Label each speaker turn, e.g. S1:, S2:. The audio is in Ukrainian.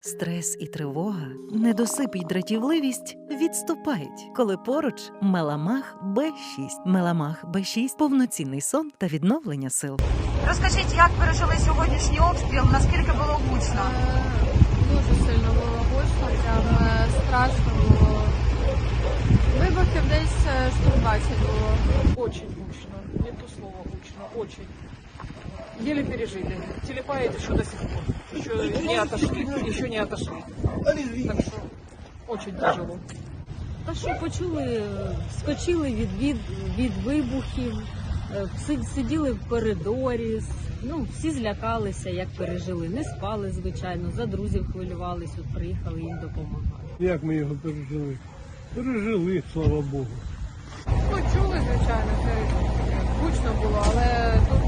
S1: Стрес і тривога, недосип і дратівливість відступають, коли поруч Меламах Б6. Меламах Б6 – повноцінний сон та відновлення сил.
S2: Розкажіть, як пережили сьогоднішній обстріл, наскільки було гучно?
S3: Дуже сильно було гучно, прям е, страшно було. Вибухів десь е, 120 було.
S4: Очень гучно. Не то слово гучно. Очень. Еле пережили. Телепает еще до сих пор. Еще не отошли. Еще не отошли. Так что очень тяжело.
S5: Та що почули, скочили від, від, від вибухів, е, сиділи в коридорі, ну, всі злякалися, як пережили. Не спали, звичайно, за друзів хвилювались, от приїхали їм допомагати.
S6: Як ми його пережили? Пережили, слава Богу.
S3: Ну, чули, звичайно, це гучно було, але тут.